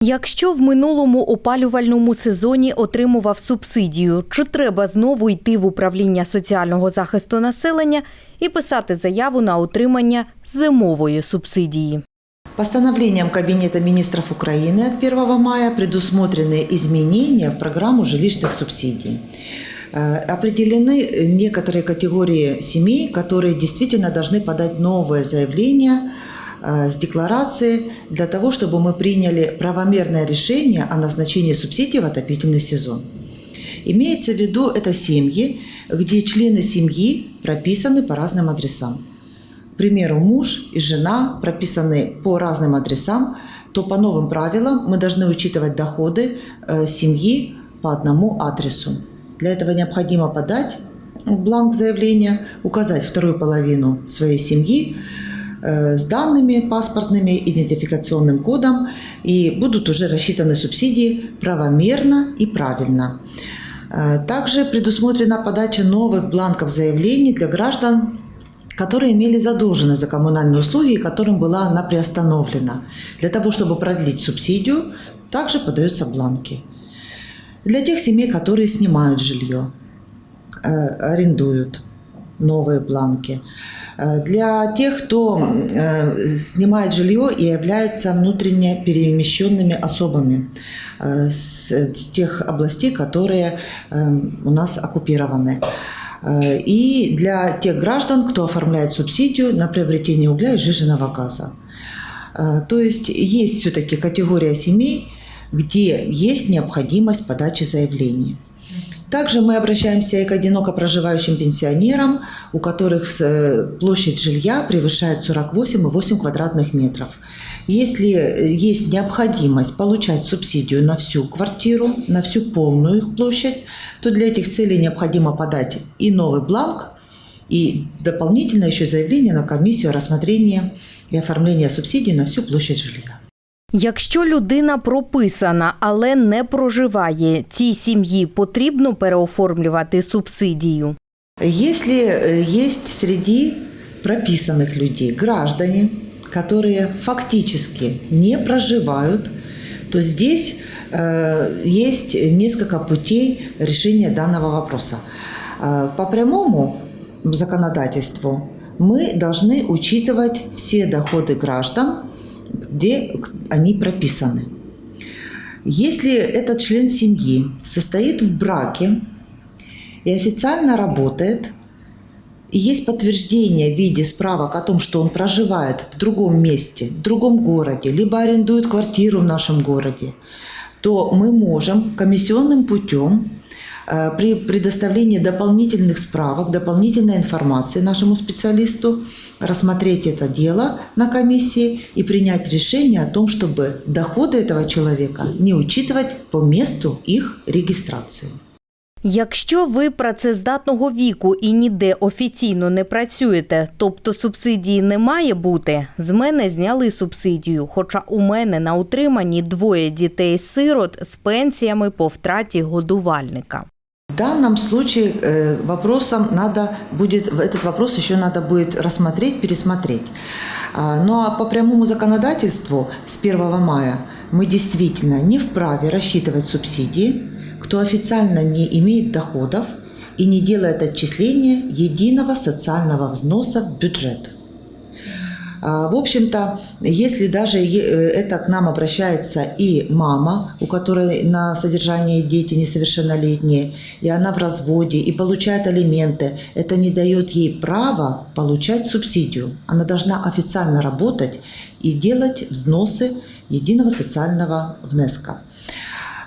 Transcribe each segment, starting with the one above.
Якщо в минулому опалювальному сезоні отримував субсидію, чи треба знову йти в управління соціального захисту населення і писати заяву на отримання зимової субсидії? Постановлением Кабинета министров Украины от 1 мая предусмотрены изменения в программу жилищных субсидий. Э, Определены некоторые категории семей, которые действительно должны подать новое заявление э, с декларацией для того, чтобы мы приняли правомерное решение о назначении субсидий в отопительный сезон. Имеется в виду это семьи, где члены семьи прописаны по разным адресам. К примеру, муж и жена прописаны по разным адресам, то по новым правилам мы должны учитывать доходы э, семьи по одному адресу. Для этого необходимо подать бланк заявления, указать вторую половину своей семьи э, с данными паспортными, идентификационным кодом, и будут уже рассчитаны субсидии правомерно и правильно. Э, Также предусмотрена подача новых бланков заявлений для граждан, которые имели задолженность за коммунальные услуги, и которым была она приостановлена. Для того, чтобы продлить субсидию, также подаются бланки. Для тех семей, которые снимают жилье, э, арендуют новые бланки. Для тех, кто э, снимает жилье и является внутренне перемещенными особами э, с, с тех областей, которые э, у нас оккупированы. И для тех граждан, кто оформляет субсидию на приобретение угля и сжиженного газа. То есть есть все-таки категория семей, где есть необходимость подачи заявлений. Также мы обращаемся и к одиноко проживающим пенсионерам, у которых э, площадь жилья превышает 48,8 квадратных метров. Если э, есть необходимость получать субсидию на всю квартиру, на всю полную их площадь, то для этих целей необходимо подать и новый бланк, и дополнительно еще заявление на комиссию о рассмотрении и оформлении субсидий на всю площадь жилья. Якщо людина прописана, але не проживає, цій сім'ї потрібно переоформлювати субсидію. Если э, есть среди прописанных людей граждане, которые фактически не проживают, то здесь э, есть несколько путей решения данного вопроса. Э, по прямому законодательству мы должны учитывать все доходы граждан, где они прописаны. Если этот член семьи состоит в браке и официально работает, и есть подтверждение в виде справок о том, что он проживает в другом месте, в другом городе, либо арендует квартиру в нашем городе, то мы можем комиссионным путем при предоставлении дополнительных справок, дополнительной информации нашему специалисту рассмотреть это дело на комиссии и принять решение о том, чтобы доходы этого человека не учитывать по месту их регистрации. Якщо ви працездатного віку і ніде офіційно не працюєте, тобто субсидії не має бути, з мене зняли субсидію. Хоча у мене на утриманні двоє дітей-сирот з пенсіями по втраті годувальника. В данном случае э, вопросом надо будет, этот вопрос еще надо будет рассмотреть, пересмотреть. А, Ну а по прямому законодательству с 1 мая мы действительно не вправе рассчитывать субсидии, кто официально не имеет доходов и не делает отчисления единого социального взноса в бюджет. А, В общем-то, если даже э, это к нам обращается и мама, у которой на содержании дети несовершеннолетние, и она в разводе, и получает алименты, это не дает ей права получать субсидию. Она должна официально работать и делать взносы единого социального внеска.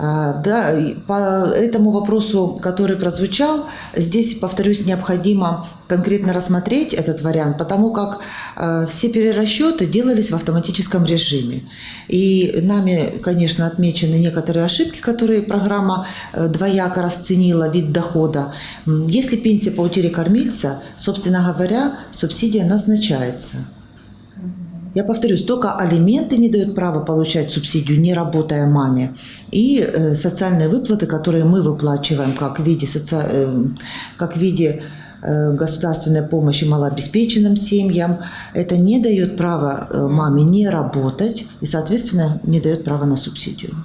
А, Да, по этому вопросу, который прозвучал, здесь, повторюсь, необходимо конкретно рассмотреть этот вариант, потому как э, все перерасчеты делались в автоматическом режиме. И нами, конечно, отмечены некоторые ошибки, которые программа э, двояко расценила вид дохода. Если пенсия по утере кормильца, собственно говоря, субсидия назначается. Я повторюсь, только алименты не дают права получать субсидию, не работая маме. И э, социальные выплаты, которые мы выплачиваем как в виде, соци... э, как в виде э, государственной помощи малообеспеченным семьям. Это не дает права э, маме не работать и, соответственно, не дает права на субсидию.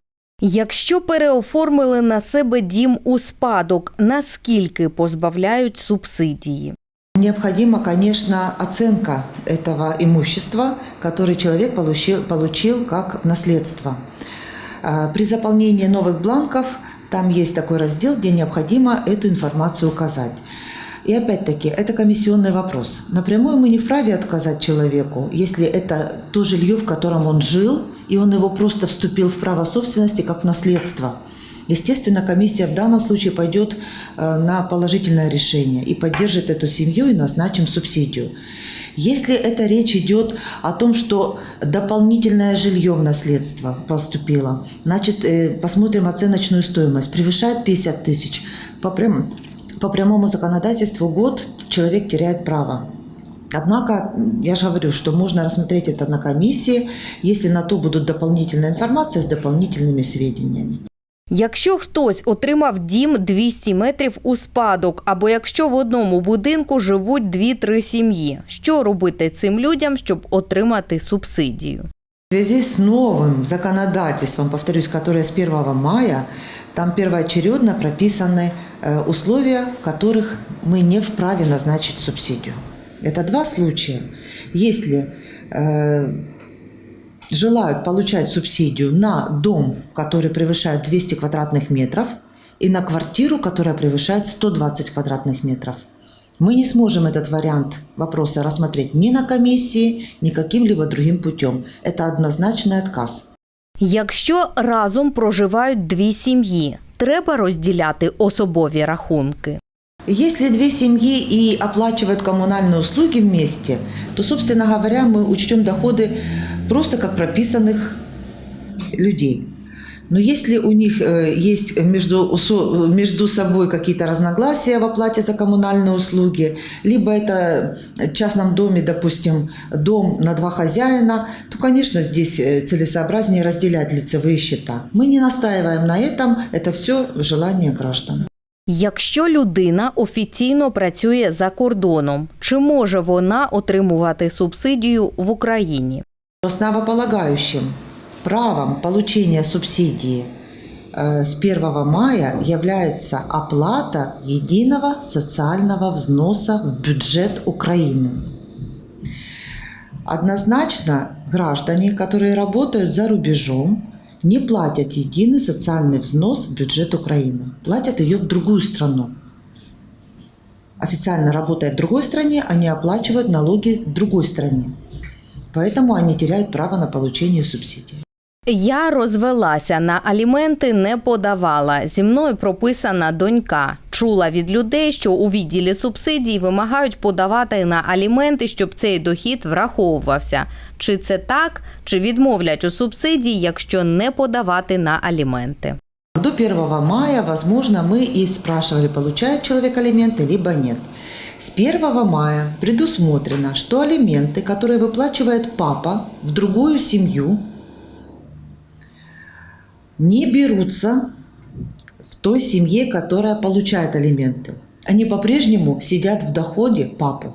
Якщо переоформили на себе дім у спадок, наскільки позбавляють субсидії? Необходима, конечно, оценка этого имущества, который человек получил, получил как наследство. А, При заполнении новых бланков там есть такой раздел, где необходимо эту информацию указать. И опять-таки, это комиссионный вопрос. Напрямую мы не вправе отказать человеку, если это то жилье, в котором он жил, и он его просто вступил в право собственности как в наследство. Естественно, комиссия в данном случае пойдет э, на положительное решение и поддержит эту семью и назначим субсидию. Если это речь идет о том, что дополнительное жилье в наследство поступило, значит, э, посмотрим оценочную стоимость. Превышает 50 тысяч. По, прям- по прямому законодательству год человек теряет право. Однако, я же говорю, что можно рассмотреть это на комиссии, если на то будут дополнительная информация с дополнительными сведениями. Якщо хтось отримав дім 200 метрів у спадок, або якщо в одному будинку живуть 2-3 сім'ї, що робити цим людям, щоб отримати субсидію? В связи с новым законодательством, повторюсь, которое с 1 мая, там первоочередно прописаны э, условия, в которых мы не вправе назначить субсидию. Это два случая. Если э, желают получать субсидию на дом, который превышает 200 квадратных метров, и на квартиру, которая превышает 120 квадратных метров. Мы не сможем этот вариант вопроса рассмотреть ни на комиссии, ни каким-либо другим путем. Это однозначный отказ. Якщо разом проживають дві сім'ї, треба розділяти особові рахунки. Если две семьи и оплачивают коммунальные услуги вместе, то, собственно говоря, мы учтем доходы просто как прописанных людей. Но если у них э, есть между, между собой какие-то разногласия в оплате за коммунальные услуги, либо это в частном доме, допустим, дом на два хозяина, то, конечно, здесь э, целесообразнее разделять лицевые счета. Мы не настаиваем на этом, это все желание граждан. Якщо людина офіційно працює за кордоном, чи може вона отримувати субсидію в Україні? Основополагающим правом получения субсидии э, с 1 мая является оплата единого социального взноса в бюджет Украины. Однозначно граждане, которые работают за рубежом, не платят единый социальный взнос в бюджет Украины. Платят ее в другую страну. Официально работая в другой стране, они оплачивают налоги в другой стране. Поэтому они теряют право на получение субсидий. Я розвелася на аліменти не подавала. Зі мною прописана донька. Чула від людей, що у відділі субсидій вимагають подавати на аліменти, щоб цей дохід враховувався. Чи це так, чи відмовлять у субсидії, якщо не подавати на аліменти? До 1 мая, возможно, мы и спрашивали, получает человек алименты, либо нет. С 1 мая предусмотрено, что алименты, которые выплачивает папа в другую семью, не берутся в той семье, которая получает алименты. Они по-прежнему сидят в доходе папы.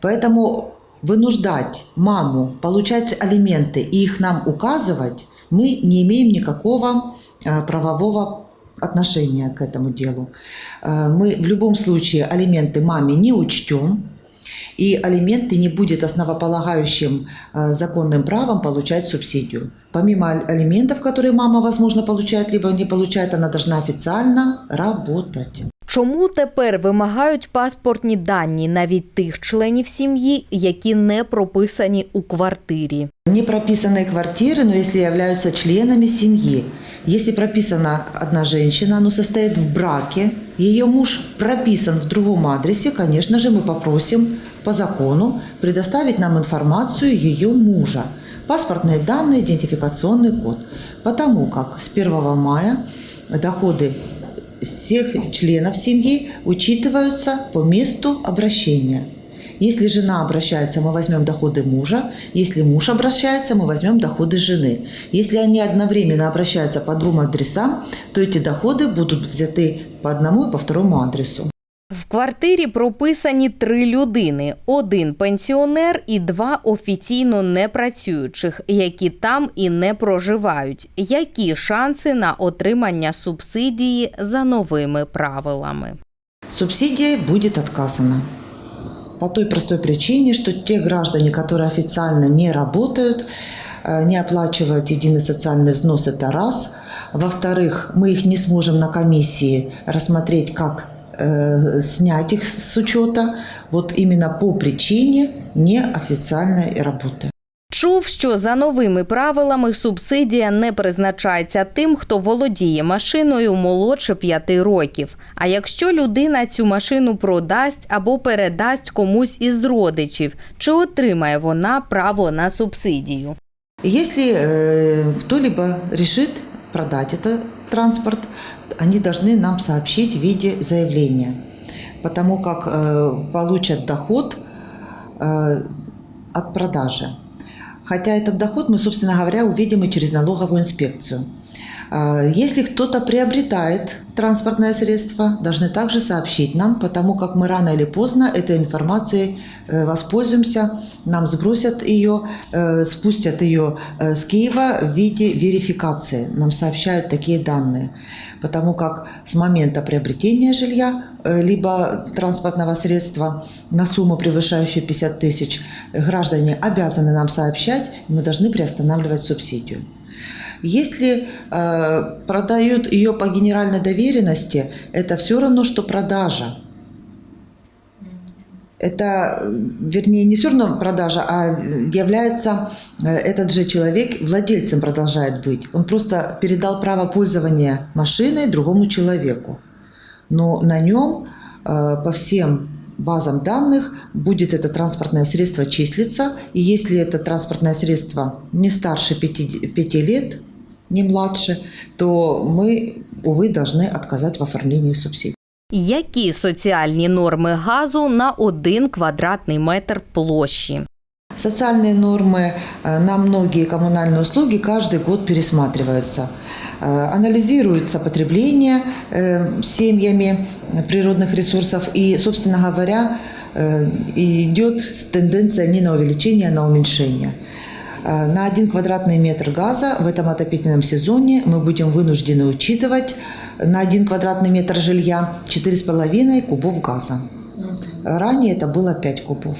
Поэтому вынуждать маму получать алименты и их нам указывать, мы не имеем никакого э, правового отношения к этому делу. Э, Мы в любом случае алименты маме не учтем, и алименты не будет основополагающим э, законным правом получать субсидию. Помимо ал- алиментов, которые мама, возможно, получает, либо не получает, она должна официально работать. Чому тепер вимагають паспортні дані навіть тих членів сім'ї, які не прописані у квартирі? Не прописанные квартиры, но если являются членами семьи. Если прописана одна женщина, но состоит в браке, ее муж прописан в другом адресе, конечно же, мы попросим по закону предоставить нам информацию ее мужа. Паспортные данные, идентификационный код. Потому как с 1 мая доходы всех членов семьи учитываются по месту обращения. Если жена обращается, мы возьмем доходы мужа. Если муж обращается, мы возьмем доходы жены. Если они одновременно обращаются по двум адресам, то эти доходы будут взяты по одному и по второму адресу. В квартирі прописані три людини: один пенсіонер і два офіційно непрацюючих, які там і не проживають. Які шанси на отримання субсидії за новими правилами? Субсидия будет отказана. По той простой причине, что те граждане, которые официально не работают, э, не оплачивают единый социальный взнос, это раз. Во-вторых, мы их не сможем на комиссии рассмотреть, как э, снять их с учета, вот именно по причине неофициальной работы. Чув, що за новими правилами субсидія не призначається тим, хто володіє машиною молодше 5 років. А якщо людина цю машину продасть або передасть комусь із родичів, чи отримає вона право на субсидію? Если э, кто-либо решит продать этот транспорт, они должны нам сообщить в виде заявления, потому как э, получат доход э, от продажи. Хотя этот доход мы, собственно говоря, увидим и через налоговую инспекцию. А, Если кто-то приобретает транспортное средство, должны также сообщить нам, потому как мы рано или поздно этой информацией э, воспользуемся, нам сбросят ее, э, спустят ее э, с Киева в виде верификации. Нам сообщают такие данные. Потому как с момента приобретения жилья либо транспортного средства на сумму, превышающую 50 тысяч, граждане обязаны нам сообщать, мы должны приостанавливать субсидию. Если э, продают ее по генеральной доверенности, это все равно, что продажа. Это, вернее, не все равно продажа, а является э, этот же человек владельцем продолжает быть. Он просто передал право пользования машиной другому человеку. Но на нем э, по всем базам данных будет это транспортное средство числиться. И если это транспортное средство не старше 5, 5 лет, не младше, то мы, увы, должны отказать в оформлении субсидий. Які соціальні норми газу на один квадратний метр площі? Социальные нормы э, на многие коммунальные услуги каждый год пересматриваются. Э, Анализируется потребление э, семьями природных ресурсов и, собственно говоря, э, идет тенденция не на увеличение, а на уменьшение. Э, На один квадратный метр газа в этом отопительном сезоне мы будем вынуждены учитывать на один квадратный метр жилья 4,5 кубов газа. Ранее это было 5 кубов.